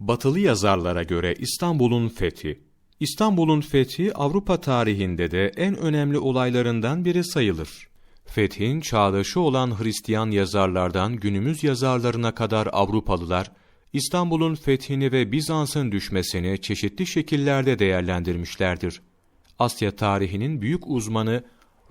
Batılı yazarlara göre İstanbul'un fethi. İstanbul'un fethi Avrupa tarihinde de en önemli olaylarından biri sayılır. Fethin çağdaşı olan Hristiyan yazarlardan günümüz yazarlarına kadar Avrupalılar, İstanbul'un fethini ve Bizans'ın düşmesini çeşitli şekillerde değerlendirmişlerdir. Asya tarihinin büyük uzmanı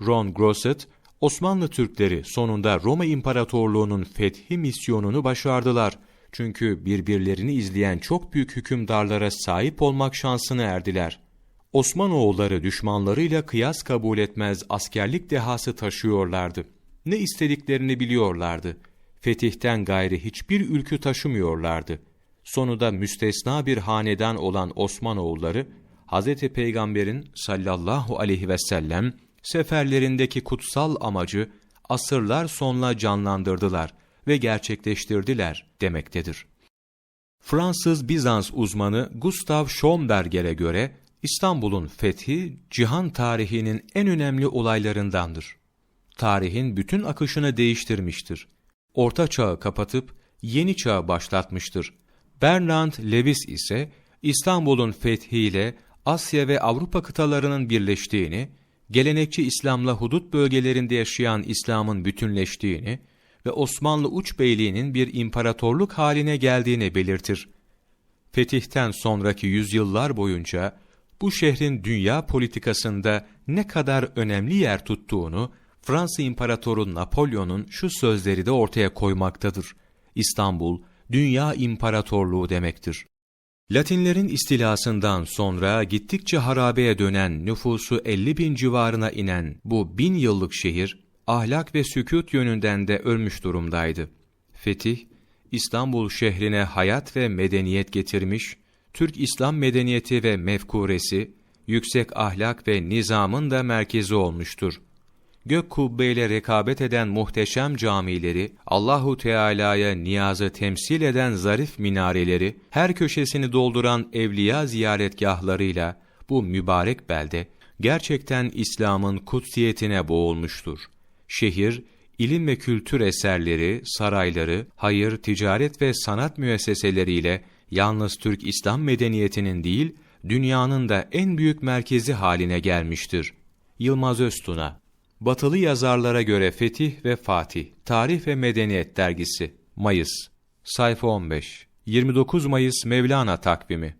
Ron Grosset, Osmanlı Türkleri sonunda Roma İmparatorluğu'nun fethi misyonunu başardılar. Çünkü birbirlerini izleyen çok büyük hükümdarlara sahip olmak şansını erdiler. Osmanoğulları düşmanlarıyla kıyas kabul etmez askerlik dehası taşıyorlardı. Ne istediklerini biliyorlardı. Fetihten gayri hiçbir ülkü taşımıyorlardı. Sonunda müstesna bir hanedan olan Osmanoğulları, Hz. Peygamber'in sallallahu aleyhi ve sellem seferlerindeki kutsal amacı asırlar sonra canlandırdılar ve gerçekleştirdiler demektedir. Fransız Bizans uzmanı Gustav Schomberger'e göre İstanbul'un fethi cihan tarihinin en önemli olaylarındandır. Tarihin bütün akışını değiştirmiştir. Orta çağı kapatıp yeni çağı başlatmıştır. Bernard Lewis ise İstanbul'un fethiyle Asya ve Avrupa kıtalarının birleştiğini, gelenekçi İslam'la hudut bölgelerinde yaşayan İslam'ın bütünleştiğini ve Osmanlı Uç Beyliği'nin bir imparatorluk haline geldiğini belirtir. Fetihten sonraki yüzyıllar boyunca bu şehrin dünya politikasında ne kadar önemli yer tuttuğunu Fransa İmparatoru Napolyon'un şu sözleri de ortaya koymaktadır. İstanbul, dünya imparatorluğu demektir. Latinlerin istilasından sonra gittikçe harabeye dönen nüfusu 50 bin civarına inen bu bin yıllık şehir, ahlak ve sükût yönünden de ölmüş durumdaydı. Fetih, İstanbul şehrine hayat ve medeniyet getirmiş, Türk İslam medeniyeti ve mefkuresi, yüksek ahlak ve nizamın da merkezi olmuştur. Gök kubbeyle rekabet eden muhteşem camileri, Allahu Teala'ya niyazı temsil eden zarif minareleri, her köşesini dolduran evliya ziyaretgahlarıyla bu mübarek belde gerçekten İslam'ın kutsiyetine boğulmuştur. Şehir, ilim ve kültür eserleri, sarayları, hayır, ticaret ve sanat müesseseleriyle yalnız Türk İslam medeniyetinin değil, dünyanın da en büyük merkezi haline gelmiştir. Yılmaz Öztuna Batılı yazarlara göre Fetih ve Fatih, Tarih ve Medeniyet dergisi, Mayıs, sayfa 15, 29 Mayıs Mevlana takvimi,